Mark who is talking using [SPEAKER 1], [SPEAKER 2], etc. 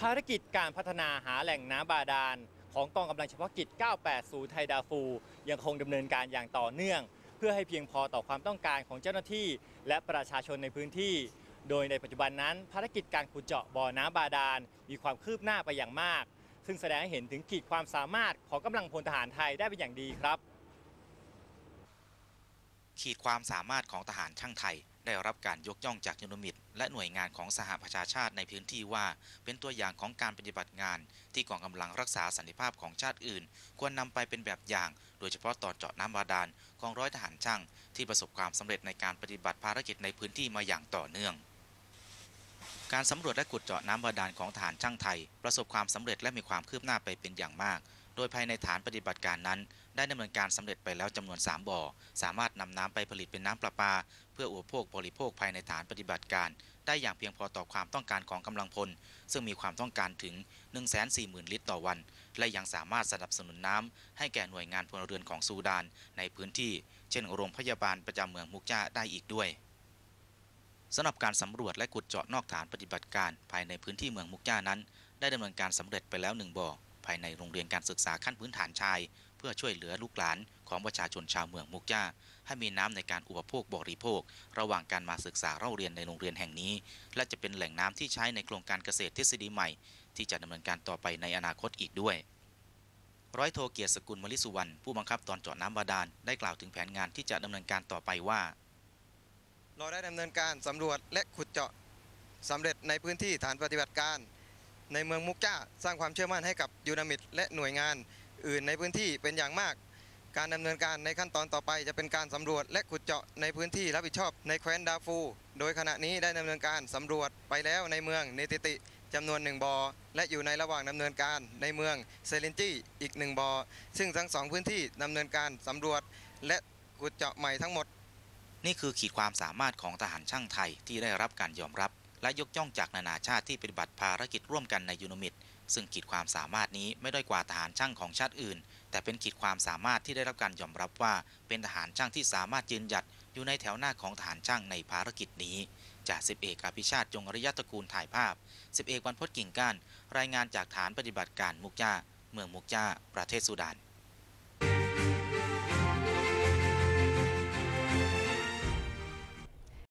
[SPEAKER 1] ภารกิจการพัฒนาหาแหล่งน้ำบาดาล ของกองกำลังเฉพาะกิจ 980 ไทยดาฟู ยังคงดำเนินการอย่างต่อเนื่อง เพื่อให้เพียงพอต่อความต้องการของเจ้าหน้าที่ และประชาชนในพื้นที่ โดยในปัจจุบันนั้นภารกิจการขุดเจาะบ่อน้ำบาดาล มีความคืบหน้าไปอย่างมาก ซึ่งแสดงให้เห็นถึงขีดความสามารถของกำลังพลทหารไทยได้เป็นอย่างดีครับ
[SPEAKER 2] ขีดความสามารถของทหารช่างไทย ได้รับการยกย่องจากยูนมิตและหน่วยงานของสหประชาชาติในพื้นที่ว่า เป็นตัวอย่างของการปฏิบัติงาน ที่กองกำลังรักษาสันติภาพของชาติอื่น ควรนำไปเป็นแบบอย่าง โดยเฉพาะตอนเจาะน้ำบาดาลของร้อยทหารช่าง ที่ประสบความสำเร็จในการปฏิบัติภารกิจในพื้นที่มาอย่างต่อเนื่องการสำรวจและขุดเจาะน้ำบาดาลของทหารช่างไทย ประสบความสำเร็จและมีความคืบหน้าไปเป็นอย่างมาก โดยภายในฐานปฏิบัติการนั้น ได้ดำเนินการสำเร็จไปแล้วจำนวน 3 บ่อ สามารถนำน้ำไปผลิตเป็นน้ำประปา เพื่ออุปโภคบริโภคภายในฐานปฏิบัติการ ได้อย่างเพียงพอต่อความต้องการของกำลังพล ซึ่งมีความต้องการถึง 140,000 ลิตรต่อวัน และยังสามารถสนับสนุนน้ำให้แก่หน่วยงานพลเรือนของซูดาน ในพื้นที่ เช่น โรงพยาบาลประจำเมืองมุกจ้าได้อีกด้วยสำหรับการสำรวจและขุดเจาะนอกฐานปฏิบัติการภายในพื้นที่เมืองมุกจ้านั้น ได้ดำเนินการสำเร็จไปแล้วหนึ่งบ่อ ภายในโรงเรียนการศึกษาขั้นพื้นฐานชาย เพื่อช่วยเหลือลูกหลานของประชาชนชาวเมืองมุกจ้าให้มีน้ำในการอุปโภคบริโภค ระหว่างการมาศึกษาเล่าเรียนในโรงเรียนแห่งนี้ และจะเป็นแหล่งน้ำที่ใช้ในโครงการเกษตรทฤษฎีใหม่ ที่จะดำเนินการต่อไปในอนาคตอีกด้วยร้อยโทเกียรติสกุลมลิสุวรรณผู้บังคับตอนเจาะน้ำบาดาลได้กล่าวถึงแผนงานที่จะดำเนินการต่อไปว่า
[SPEAKER 3] เราได้ดำเนินการสำรวจและขุดเจาะสำเร็จในพื้นที่ฐานปฏิบัติการ ในเมืองมุกจ้าสร้างความเชื่อมั่นให้กับยูนามิดและหน่วยงานอื่นในพื้นที่เป็นอย่างมาก การดำเนินการในขั้นตอนต่อไปจะเป็นการสำรวจและขุดเจาะในพื้นที่รับผิดชอบในแคว้นดาฟู โดยขณะนี้ได้ดำเนินการสำรวจไปแล้วในเมืองเนติติจำนวนหนึ่งบอ่อและอยู่ในระหว่างดำเนินการในเมืองเซเลนจีอีกหนึ่งบอ่อซึ่งทั้งสองพื้นที่ดำเนินการสำรวจและขุดเจาะใหม่ทั้งหมด
[SPEAKER 2] นี่คือขีดความสามารถของทหารช่างไทยที่ได้รับการยอมรับ และยกย่องจากนานาชาติที่ปฏิบัติภารกิจร่วมกันในยูโนมิดซึ่งขีดความสามารถนี้ไม่ด้อยกว่าทหารช่างของชาติอื่น แต่เป็นขีดความสามารถที่ได้รับการยอมรับว่า เป็นทหารช่างที่สามารถยืนหยัดอยู่ในแถวหน้าของทหารช่างในภารกิจนี้จากสิบเอกอภิชาติจงอริยตระกูลถ่ายภาพสิบเอกวันพจน์กิ่งก้านรายงานจากฐานปฏิบัติการมุกจ้า เมืองมุกจ้า ประเทศสุดาน